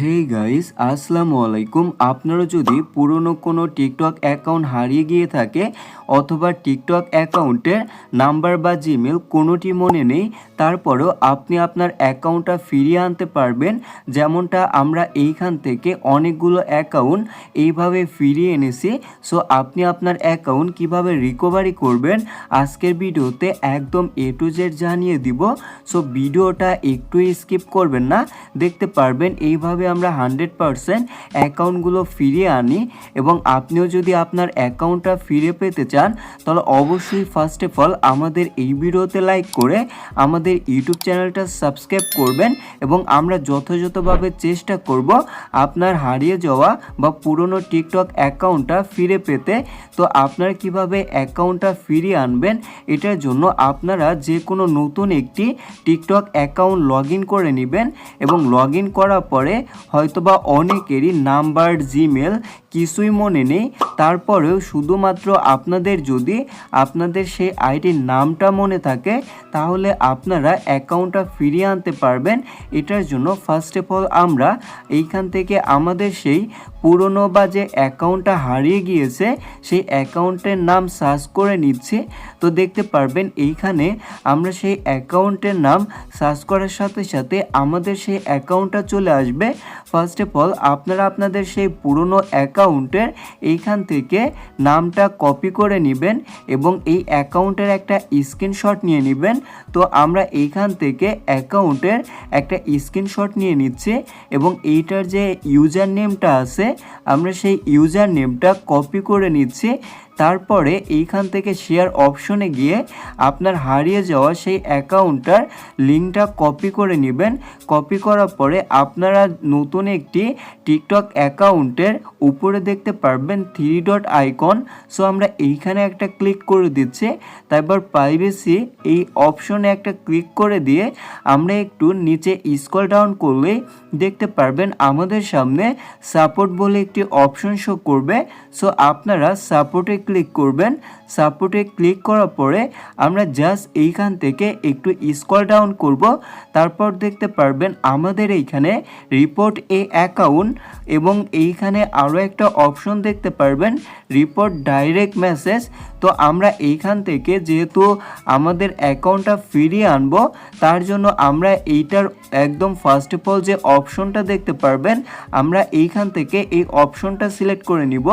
Hey guys আসসালামু আলাইকুম আপনারা যদি পুরনো কোনো টিকটক অ্যাকাউন্ট হারিয়ে গিয়ে থাকে, অথবা টিকটক অ্যাকাউন্টের নাম্বার বা জিমেল কোনোটি মনে নেই, তারপরেও আপনি আপনার অ্যাকাউন্টটা ফিরিয়ে আনতে পারবেন। যেমনটা আমরা এইখান থেকে অনেকগুলো অ্যাকাউন্ট এইভাবে ফিরিয়ে এনেছি। সো আপনি আপনার অ্যাকাউন্ট কীভাবে রিকভারি করবেন, আজকের ভিডিওতে একদম এ টু জেড জানিয়ে দিব। সো ভিডিওটা একটু স্কিপ করবেন না। দেখতে পারবেন এইভাবে আমরা হান্ড্রেড পারসেন্ট অ্যাকাউন্টগুলো ফিরিয়ে আনি এবং আপনিও যদি আপনার অ্যাকাউন্টটা ফিরে পেতে চান, তাহলে অবশ্যই ফার্স্ট অফ অল আমাদের এই ভিডিওতে লাইক করে আমাদের ইউটিউব চ্যানেলটা সাবস্ক্রাইব করবেন এবং আমরা যথাযথভাবে চেষ্টা করব আপনার হারিয়ে যাওয়া বা পুরনো টিকটক অ্যাকাউন্টটা ফিরে পেতে। তো আপনারা কীভাবে অ্যাকাউন্টটা ফিরিয়ে আনবেন, এটার জন্য আপনারা যে কোনো নতুন একটি টিকটক অ্যাকাউন্ট লগ করে নেবেন এবং লগ করার পরে হয়তোবা অনেকেরই নাম্বার জিমেল কিছুই মনে নেই। তারপরেও শুধুমাত্র আপনাদের যদি আপনাদের সেই আইডির নামটা মনে থাকে, তাহলে আপনারা অ্যাকাউন্টটা ফিরিয়ে আনতে পারবেন। এটার জন্য ফার্স্ট অফ অল আমরা এইখান থেকে আমাদের সেই পুরনো বা যে অ্যাকাউন্টটা হারিয়ে গিয়েছে, সেই অ্যাকাউন্টের নাম সার্চ করে নিচ্ছি। তো দেখতে পারবেন এইখানে আমরা সেই অ্যাকাউন্টের নাম সার্চ করার সাথে সাথে আমাদের সেই অ্যাকাউন্টটা চলে আসবে। ফার্স্ট অফ অল আপনারা আপনাদের সেই পুরনো অ্যাকাউন্টের এইখান থেকে নামটা কপি করে নেবেন এবং এই অ্যাকাউন্টের একটা স্ক্রিনশট নিয়ে নেবেন। তো আমরা এইখান থেকে অ্যাকাউন্টের একটা স্ক্রিনশট নিয়ে নিচ্ছি এবং এইটার যে ইউজার নেমটা আছে, আমরা সেই ইউজার নেমটা কপি করে নিচ্ছি। তারপরে এইখান থেকে শেয়ার অপশনে গিয়ে আপনার হারিয়ে যাওয়া সেই অ্যাকাউন্টটার লিঙ্কটা কপি করে নেবেন। কপি করার পরে আপনারা নতুন একটি টিকটক অ্যাকাউন্টের উপরে দেখতে পারবেন থ্রি ডট আইকন সো আমরা এইখানে একটা ক্লিক করে দিচ্ছি। তারপর প্রাইভেসি এই অপশনে একটা ক্লিক করে দিয়ে আমরা একটু নিচে স্ক্রল ডাউন করলেই দেখতে পারবেন আমাদের সামনে সাপোর্ট বলে একটি অপশন শো করবে। সো আপনারা সাপোর্টে ক্লিক করবেন সাপোর্টে ক্লিক করার পরে আমরা জাস্ট এইখান থেকে একটু স্ক্রল ডাউন করব, তারপর দেখতে পারবেন আমাদের এইখানে রিপোর্ট এ অ্যাকাউন্ট এবং এইখানে আরও একটা অপশন দেখতে পারবেন রিপোর্ট ডাইরেক্ট মেসেজ তো আমরা এইখান থেকে যেহেতু আমাদের অ্যাকাউন্টটা ফিরিয়ে আনব, তার জন্য আমরা এইটার একদম ফার্স্ট অফ অল যে অপশনটা দেখতে পারবেন, আমরা এইখান থেকে এই অপশনটা সিলেক্ট করে নিব।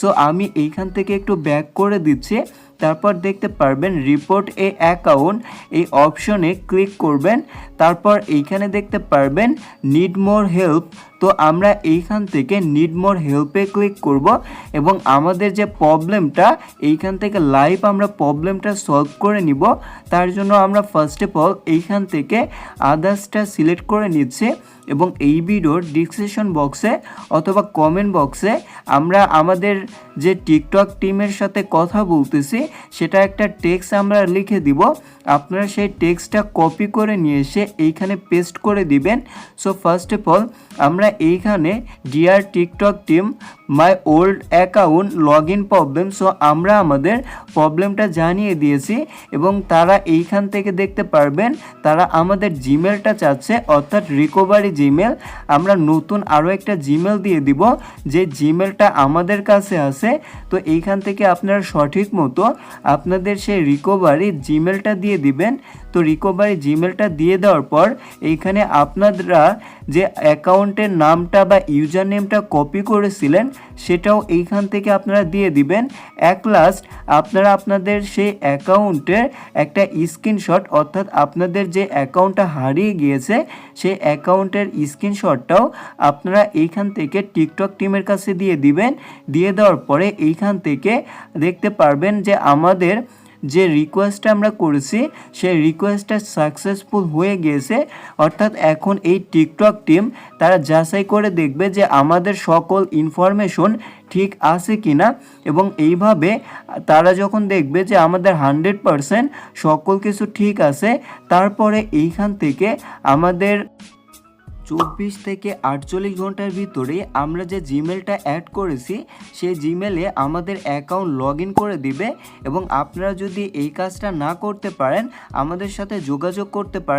সো আমি এইখান থেকে একটু ব্যাক করে দিচ্ছি। তারপর দেখতে পারবেন রিপোর্ট এ অ্যাকাউন্ট এই অপশনে ক্লিক করবেন। তারপর এইখানে দেখতে পারবেন নিড মোর হেল্প তো আমরা এইখান থেকে নিড মোর হেল্পে ক্লিক করব এবং আমাদের যে প্রবলেমটা এইখান থেকে লাইভ আমরা প্রবলেমটা সলভ করে নিব। তার জন্য আমরা ফার্স্ট অফ অল এইখান থেকে আদার্সটা সিলেক্ট করে নিচ্ছে। এবং এই ভিডিওর ডিসক্রিপশন বক্সে অথবা কমেন্ট বক্সে আমরা আমাদের যে টিকটক টিমের সাথে কথা বলতেছি, সেটা একটা টেক্সট আমরা লিখে দিব। আপনারা সেই টেক্সটটা কপি করে নিয়ে এসে এইখানে পেস্ট করে দিবেন। সো ফার্স্ট অফ অল আমরা এইখানে dear TikTok team my old account log in problem so আমরা আমাদের প্রবলেমটা জানিয়ে দিয়েছি এবং তারা এইখান থেকে দেখতে পারবেন, তারা আমাদের জিমেলটা চাচ্ছে, অর্থাৎ রিকভারি জিমেল আমরা নতুন আরও একটা জিমেল দিয়ে দিব, যে জিমেলটা আমাদের কাছে আছে। তো এইখান থেকে আপনারা সঠিক মতো আপনাদের সেই রিকভারি জিমেলটা দিয়ে দিবেন। তো রিকভারি জিমেলটা দিয়ে দেওয়ার পর এইখানে আপনারা যে অ্যাকাউন্টের নামটা বা ইউজার নেমটা কপি করেছিলেন, সেটাও এইখান থেকে আপনারা দিয়ে দিবেন। এক লাস্ট আপনারা আপনাদের সেই অ্যাকাউন্টের একটা স্ক্রিনশট অর্থাৎ আপনাদের যে অ্যাকাউন্টটা হারিয়ে গিয়েছে, সেই অ্যাকাউন্টের স্ক্রিনশটটাও আপনারা এইখান থেকে টিকটক টিমের কাছে দিয়ে দিবেন। দিয়ে দেওয়ার পরে এইখান থেকে দেখতে পারবেন যে আমাদের যে রিকোয়েস্টটা আমরা করেছি, সেই রিকোয়েস্টটা সাকসেসফুল হয়ে গিয়েছে অর্থাৎ এখন এই টিকটক টিম তারা যাচাই করে দেখবে যে আমাদের সকল ইনফরমেশন ঠিক আছে কি না এবং এইভাবে তারা যখন দেখবে যে আমাদের হান্ড্রেড পারসেন্ট সকল কিছু ঠিক আছে, তারপরে এইখান থেকে আমাদের চব্বিশ থেকে আটচল্লিশ ঘণ্টার ভিতরে আমরা যে জিমেলটা অ্যাড করেছি, সেই জিমেলে আমাদের অ্যাকাউন্ট লগ ইন করে দিবে এবং আপনারা যদি এই কাজটা না করতে পারেন, আমাদের সাথে যোগাযোগ করতে পারেন।